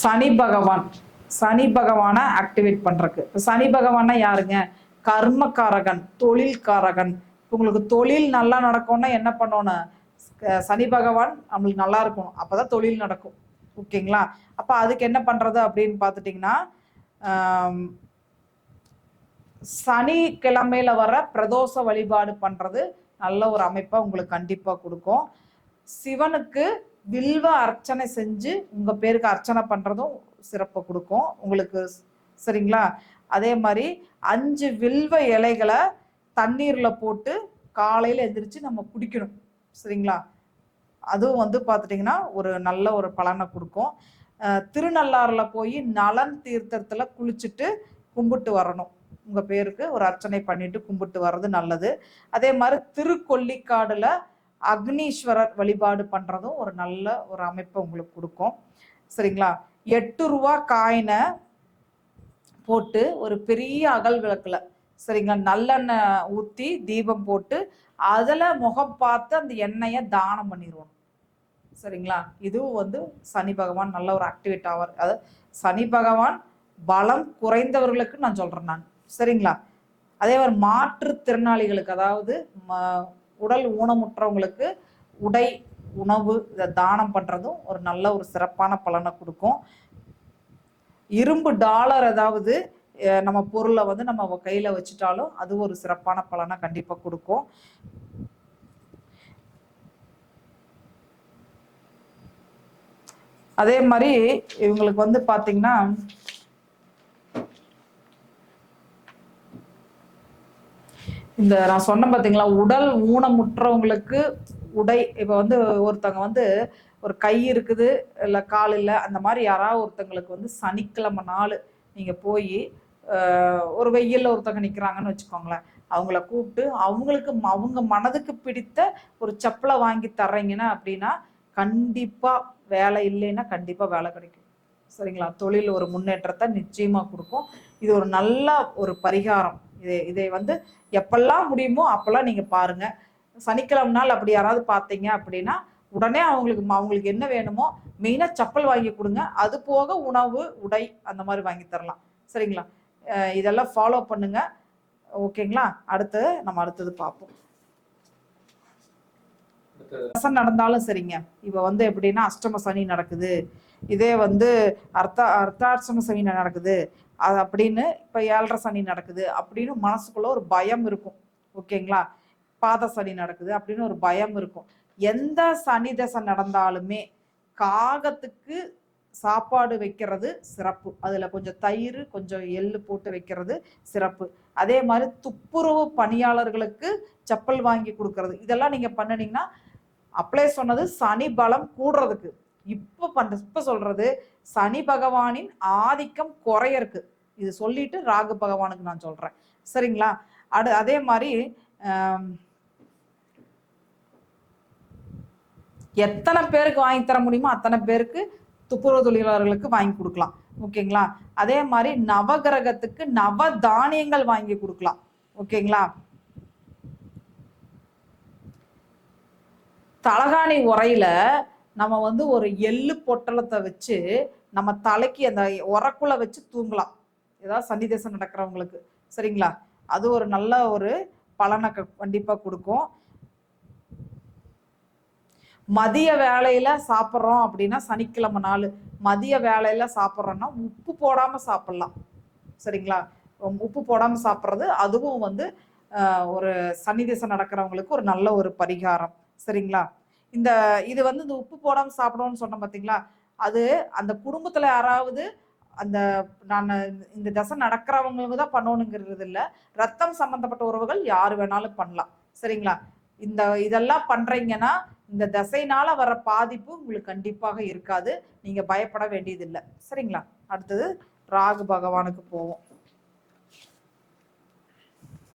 சனி பகவான் சனி பகவானை ஆக்டிவேட் பண்றதுக்கு. சனி பகவானா யாருங்க? கர்மக்காரகன் தொழில்காரகன். உங்களுக்கு தொழில் நல்லா நடக்கும்னா என்ன பண்ணணும்? சனி பகவான் நம்மளுக்கு நல்லா இருக்கணும். அப்பதான் தொழில் நடக்கும். ஓகேங்களா? அப்ப அதுக்கு என்ன பண்றது அப்படின்னு பார்த்துட்டிங்கன்னா ஆம், சனிக்கிழமையில வர பிரதோஷ வழிபாடு பண்றது நல்ல ஒரு அமைப்பை உங்களுக்கு கண்டிப்பா கொடுக்கும். சிவனுக்கு வில்வ அர்ச்சனை செஞ்சு உங்க பேருக்கு அர்ச்சனை பண்றதும் சிறப்பை கொடுக்கும். உங்களுக்கு சரிங்களா? அதே மாதிரி அஞ்சு வில்வ இலைகளை தண்ணீர்ல போட்டு காலையில எந்திரிச்சு நம்ம குடிக்கணும். சரிங்களா? அதுவும் வந்து பார்த்துட்டிங்கன்னா ஒரு நல்ல ஒரு பலனை கொடுக்கும். திருநள்ளாறில் போய் நலன் தீர்த்தத்தில் குளிச்சுட்டு கும்பிட்டு வரணும். உங்கள் பேருக்கு ஒரு அர்ச்சனை பண்ணிட்டு கும்பிட்டு வர்றது நல்லது. அதே மாதிரி திருக்கொல்லிக்காடில் அக்னீஸ்வரர் வழிபாடு பண்ணுறதும் ஒரு நல்ல ஒரு அமைப்பை உங்களுக்கு கொடுக்கும். சரிங்களா? எட்டு ரூபா காயினை போட்டு ஒரு பெரிய அகல் விளக்கில் சரிங்களா? நல்லெண்ணெய் ஊற்றி தீபம் போட்டு அதில் முகம் பார்த்து அந்த எண்ணெயை தானம் பண்ணிடுவோம் சரிங்களா? இதுவும் வந்து சனி பகவான் நல்ல ஒரு ஆக்டிவேட் ஆவார். அதாவது சனி பகவான் பலம் குறைந்தவர்களுக்கு நான் சொல்கிறேன் நான். சரிங்களா? அதே மாதிரி மாற்றுத்திறனாளிகளுக்கு அதாவது ம- உடல் ஊனமுற்றவங்களுக்கு உடை உணவு இதை தானம் பண்ணுறதும் ஒரு நல்ல ஒரு சிறப்பான பலனை கொடுக்கும். இரும்பு டாலர் ஏதாவது நம்ம பொருளை வந்து நம்ம கையில் வச்சுட்டாலும் அது ஒரு சிறப்பான பலனை கண்டிப்பாக கொடுக்கும். அதே மாதிரி இவங்களுக்கு வந்து பார்த்தீங்கன்னா இந்த நான் சொன்னேன் பார்த்தீங்களா உடல் ஊனமுற்றவங்களுக்கு உடை இப்போ வந்து ஒருத்தவங்க வந்து ஒரு கை இருக்குது இல்லை கால் இல்லை அந்த மாதிரி யாராவது ஒருத்தங்களுக்கு வந்து சனிக்கிழமை நாள் நீங்கள் போய் ஒரு வெயில்ல ஒருத்தவங்க நிற்கிறாங்கன்னு வச்சுக்கோங்களேன் அவங்கள கூப்பிட்டு அவங்களுக்கு அவங்க மனதுக்கு பிடித்த ஒரு செப்பலை வாங்கி தர்றீங்கன்னா அப்படின்னா கண்டிப்பாக வேலை இல்லைன்னா கண்டிப்பாக வேலை கிடைக்கும். சரிங்களா? தொழில் ஒரு முன்னேற்றத்தை நிச்சயமாக கொடுக்கும். இது ஒரு நல்ல ஒரு பரிகாரம். இதை இதை வந்து எப்பெல்லாம் முடியுமோ அப்பெல்லாம் நீங்க பாருங்க. சனிக்கிழமை நாள் அப்படி யாராவது பார்த்தீங்க அப்படின்னா உடனே அவங்களுக்கு அவங்களுக்கு என்ன வேணுமோ மெயினா செப்பல் வாங்கி கொடுங்க. அது போக உணவு உடை அந்த மாதிரி வாங்கி தரலாம். சரிங்களா? இதெல்லாம் ஃபாலோ பண்ணுங்க. ஓகேங்களா? அடுத்து நம்ம அடுத்தது பார்ப்போம். அடுத்தது. தசை நடந்தாலும் சரிங்க. இப்ப வந்து எப்படின்னா அஷ்டம சனி நடக்குது. இதே வந்து அர்த்த அர்த்தாஷ்டம சனி நடக்குது. அது அப்படின்னு இப்போ ஏழரை சனி நடக்குது அப்படின்னு மனசுக்குள்ள ஒரு பயம் இருக்கும். ஓகேங்களா? பாத சனி நடக்குது அப்படின்னு ஒரு பயம் இருக்கும். எந்த சனி தசை நடந்தாலுமே காகத்துக்கு சாப்பாடு வைக்கிறது சிறப்பு. அதில் கொஞ்சம் தயிர் கொஞ்சம் எள்ளு போட்டு வைக்கிறது சிறப்பு. அதே மாதிரி துப்புரவு பணியாளர்களுக்கு செப்பல் வாங்கி கொடுக்கறது. இதெல்லாம் நீங்கள் பண்ணுனீங்கன்னா அப்ளை சொன்னது சனி பலம் கூடுறதுக்கு. இப்போ பண்ற இப்போ சொல்றது சனி பகவானின் ஆதிக்கம் குறைய இருக்கு. இது சொல்லிட்டு ராகு பகவானுக்கு நான் சொல்றேன். சரிங்களா? அடு அதே மாதிரி எத்தனை பேருக்கு வாங்கி தர முடியுமோ அத்தனை பேருக்கு துப்புரவு தொழிலாளர்களுக்கு வாங்கி கொடுக்கலாம். ஓகேங்களா? அதே மாதிரி நவகிரகத்துக்கு நவ தானியங்கள் வாங்கி கொடுக்கலாம். ஓகேங்களா? தலகாணி உரையில நம்ம வந்து ஒரு எள்ளு பொட்டலத்தை வச்சு நம்ம தலைக்கு அந்த உரக்குள்ள வச்சு தூங்கலாம். ஏதாவது சன்னிதேசம் நடக்கிறவங்களுக்கு. சரிங்களா? அது ஒரு நல்ல ஒரு பலனை கண்டிப்பாக கொடுக்கும். மதிய வேலையில சாப்பிட்றோம் அப்படின்னா சனிக்கிழமை நாள். மதிய வேலையில சாப்பிட்றோம்னா உப்பு போடாமல் சாப்பிட்லாம். சரிங்களா? உப்பு போடாமல் சாப்பிட்றது அதுவும் வந்து ஒரு சன்னிதேசம் நடக்கிறவங்களுக்கு ஒரு நல்ல ஒரு பரிகாரம். சரிங்களா? இந்த இது வந்து இந்த உப்பு போடாமல் சாப்பிடணும்னு சொன்னேன் பார்த்தீங்களா அது அந்த குடும்பத்தில் யாராவது அந்த நான் இந்த தசை நடக்கிறவங்களுக்கு தான் பண்ணணுங்கிறது இல்லை. ரத்தம் சம்மந்தப்பட்ட உறவுகள் யார் வேணாலும் பண்ணலாம். சரிங்களா? இந்த இதெல்லாம் பண்ணுறீங்கன்னா இந்த தசைனால வர பாதிப்பு உங்களுக்கு கண்டிப்பாக இருக்காது. நீங்கள் பயப்பட வேண்டியதில்லை. சரிங்களா? அடுத்தது ராகு பகவானுக்கு போவோம்.